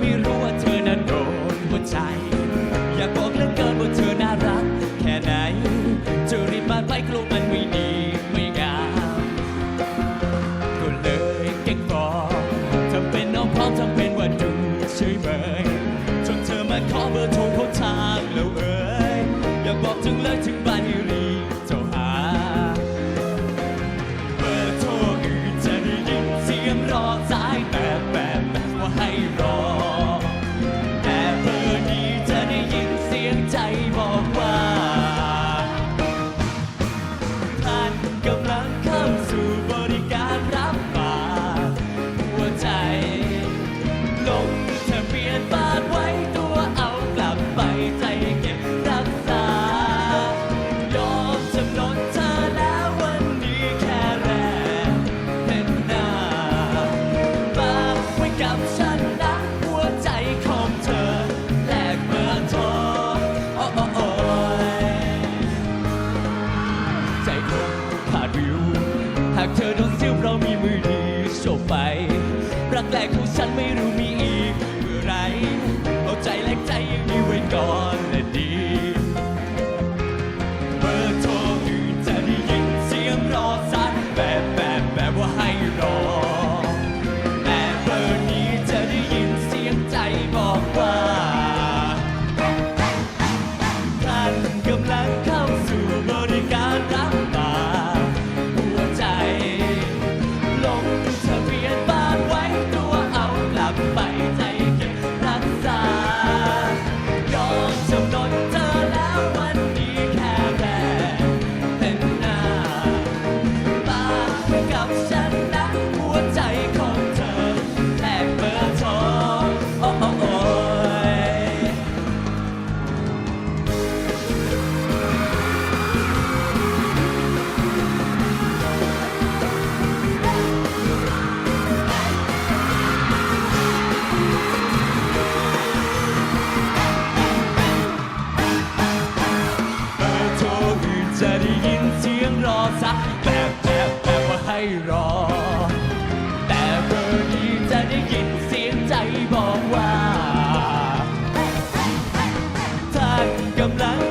ไม่รู้ว่าเธอนั้นโดนหัวใจ อยากบอกเลินเกินว่าเธอน่ารัก แค่ไหนจะรีบมาไปกลัวมันไม่ดีไม่งามก็เลยแก็บอกทำเป็นน้องพร้อมทำเป็นว่าดูเฉยเมยจนเธอมาขอเบอร์โทรเขาทางแล้วเอ่ยอยากบอกถึงเลยถึง กับฉันนหัวใจของเธอ แลกเบอร์โทรโอ้โอ้โอ้ใจคงขาดวิว หากเธอโดนซิ้วเรามีมือดีโชว์ไป รักแรกของฉันไม่รู้มีอีกเมื่อไรเอาใจแลกใจอย่างนี้ไว้ก่อนและดีเบอร์โท life.